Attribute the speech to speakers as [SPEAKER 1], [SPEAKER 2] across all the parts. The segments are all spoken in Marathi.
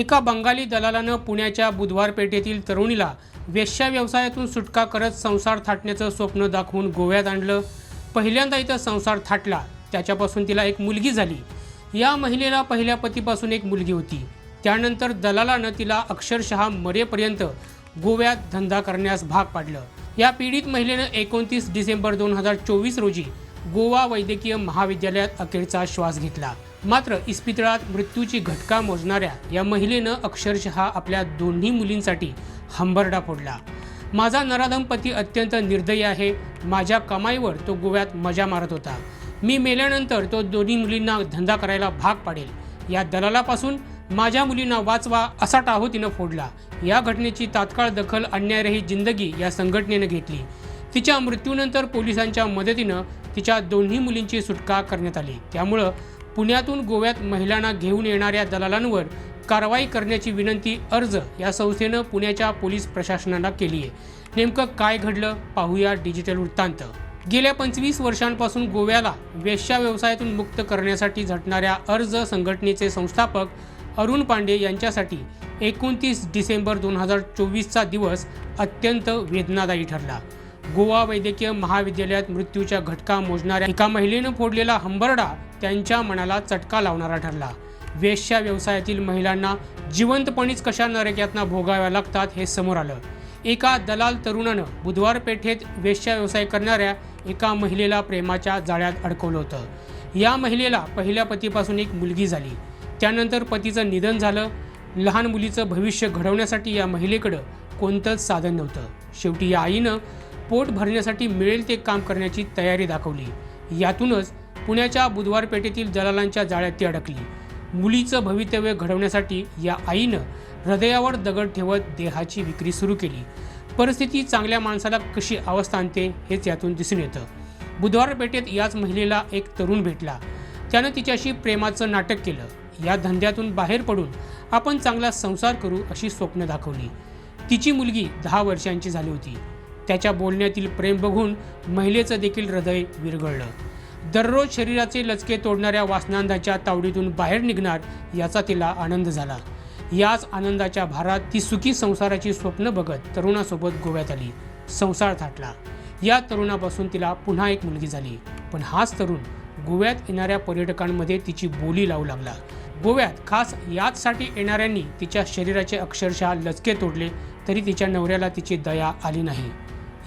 [SPEAKER 1] एका बंगाली दलालानं पुण्याच्या बुधवार पेठेतील तरुणीला वेश्या व्यवसायातून सुटका करत संसार थाटण्याचं स्वप्न दाखवून गोव्यात आणलं. पहिल्यांदा इथं संसार थाटला. त्याच्यापासून तिला एक मुलगी झाली. या महिलेला पहिल्या पतीपासून एक मुलगी होती. त्यानंतर दलालानं तिला अक्षरशः मरेपर्यंत गोव्यात धंदा करण्यास भाग पाडलं. या पीडित महिलेनं एकोणतीस डिसेंबर दोन हजार चोवीस रोजी गोवा वैद्यकीय महाविद्यालयात अखेरचा श्वास घेतला. मात्र इस्पितळात मृत्यूची घटका मोजणाऱ्या या महिलेनं अक्षरशः आपल्या दोन्ही मुलींसाठी हंबरडा फोडला. माझा नराधम पती अत्यंत निर्दयी आहे. माझ्या कमाईवर तो गोव्यात मजा मारत होता. मी मेल्यानंतर तो दोन्ही मुलींना धंदा करायला भाग पाडेल. या दलालापासून माझ्या मुलींना वाचवा असा टाहो तिनं फोडला. या घटनेची तात्काळ दखल अन्यायरही जिंदगी या संघटनेनं घेतली. तिच्या मृत्यूनंतर पोलिसांच्या मदतीनं तिच्या दोन्ही मुलींची सुटका करण्यात आली. त्यामुळं पुण्यातून गोव्यात महिलांना घेऊन येणाऱ्या दलालांवर कारवाई करण्याची विनंती अर्ज या संस्थेनं पुण्याच्या पोलीस प्रशासनाला केली आहे. नेमकं काय घडलं पाहूया डिजिटल वृत्तांत. गेल्या पंचवीस वर्षांपासून गोव्याला वेश्या व्यवसायातून मुक्त करण्यासाठी झटणाऱ्या अर्ज संघटनेचे संस्थापक अरुण पांडे यांच्यासाठी एकोणतीस डिसेंबर दोन हजार चोवीसचा दिवस अत्यंत वेदनादायी ठरला. गोवा वैद्यकीय महाविद्यालयात मृत्यूच्या घटका मोजणाऱ्या एका महिलेनं फोडलेला हंबरडा त्यांच्या मनाला चटका लावणारा ठरला. वेश्या व्यवसायातील महिलांना जिवंतपणीच कशा नरक्यातना भोगाव्या लागतात हे समोर आलं. एका दलाल तरुणानं बुधवार पेठेत वेश्या व्यवसाय करणाऱ्या एका महिलेला प्रेमाच्या जाळ्यात अडकवलं होतं. या महिलेला पहिल्या पतीपासून एक मुलगी झाली. त्यानंतर पतीचं निधन झालं. लहान मुलीचं भविष्य घडवण्यासाठी या महिलेकडं कोणतंच साधन नव्हतं. शेवटी या आईनं पोट भरण्यासाठी मिळेल ते काम करण्याची तयारी दाखवली. यातूनच पुण्याच्या बुधवार पेठेतील दलालांच्या जाळ्यात ती अडकली. मुलीचं भवितव्य घडवण्यासाठी या आईनं हृदयावर दगड ठेवत देहाची विक्री सुरू केली. परिस्थिती चांगल्या माणसाला कशी अवस्था आणते हेच यातून दिसून येतं. बुधवार पेठेत याच महिलेला एक तरुण भेटला. त्यानं तिच्याशी प्रेमाचं नाटक केलं. या धंद्यातून बाहेर पडून आपण चांगला संसार करू अशी स्वप्न दाखवली. तिची मुलगी दहा वर्षांची झाली होती. त्याच्या बोलण्यातील प्रेम बघून महिलेचं देखील हृदय विरघळलं. दररोज शरीराचे लचके तोडणाऱ्या वासनांदाच्या तावडीतून बाहेर निघणार याचा तिला आनंद झाला. याच आनंदाच्या भारात ती सुखी संसाराची स्वप्न बघत तरुणासोबत गोव्यात आली. संसार थाटला. या तरुणापासून तिला पुन्हा एक मुलगी झाली. पण हाच तरुण गोव्यात येणाऱ्या पर्यटकांमध्ये तिची बोली लावू लागला. गोव्यात खास याचसाठी येणाऱ्यांनी तिच्या शरीराचे अक्षरशः लचके तोडले तरी तिच्या नवऱ्याला तिची दया आली नाही.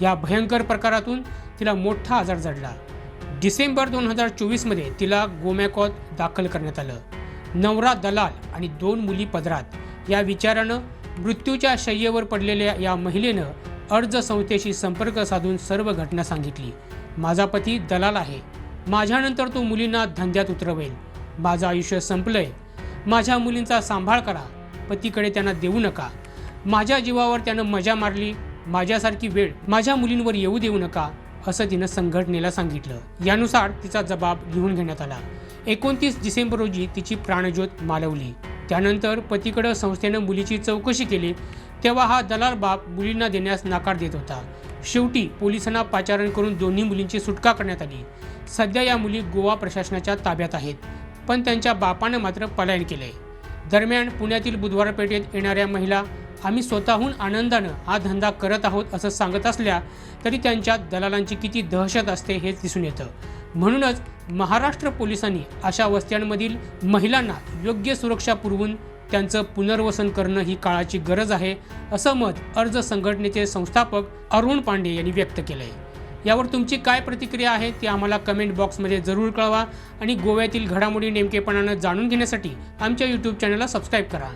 [SPEAKER 1] या भयंकर प्रकारातून तिला मोठा आजार जडला. डिसेंबर दोन हजार चोवीसमध्ये तिला गोमॅकॉत दाखल करण्यात आलं. नवरा दलाल आणि दोन मुली पदरात. या विचारानं मृत्यूच्या शय्येवर पडलेल्या या महिलेनं अर्ज संस्थेशी संपर्क साधून सर्व घटना सांगितली. माझा पती दलाल आहे. माझ्यानंतर तो मुलींना धंद्यात उतरवेल. माझं आयुष्य संपलंय. माझ्या मुलींचा सांभाळ करा. पतीकडे त्यांना देऊ नका. माझ्या जीवावर त्यानं मजा मारली. माझ्यासारखी वेळ माझ्या मुलींवर येऊ देऊ नका असं तिनं संघटनेला सांगितलं. यानुसार तिचा जबाब लिहून घेण्यात आला. एकोणतीस डिसेंबर रोजी तिची प्राणज्योत मालवली. त्यानंतर पतीकडं संस्थेनं मुलीची चौकशी केली तेव्हा हा दलाल बाप मुलींना देण्यास नकार देत होता. शेवटी पोलिसांना पाचारण करून दोन्ही मुलींची सुटका करण्यात आली. सध्या या मुली गोवा प्रशासनाच्या ताब्यात आहेत पण त्यांच्या बापानं मात्र पलायन केलंय. दरम्यान पुण्यातील बुधवार पेठेत येणाऱ्या महिला आम्ही स्वतःहून आनंदानं हा धंदा करत आहोत असं सांगत असल्या तरी त्यांच्या दलालांची किती दहशत असते हेच दिसून येतं. म्हणूनच महाराष्ट्र पोलिसांनी अशा वस्त्यांमधील महिलांना योग्य सुरक्षा पुरवून त्यांचं पुनर्वसन करणं ही काळाची गरज आहे असं मत अर्ज संघटनेचे संस्थापक अरुण पांडे यांनी व्यक्त केलं आहे यावर तुमची काय प्रतिक्रिया आहे ती आम्हाला कमेंट बॉक्समध्ये जरूर कळवा आणि गोव्यातील घडामोडी नेमकेपणानं जाणून घेण्यासाठी आमच्या यूट्यूब चॅनलला सबस्क्राईब करा.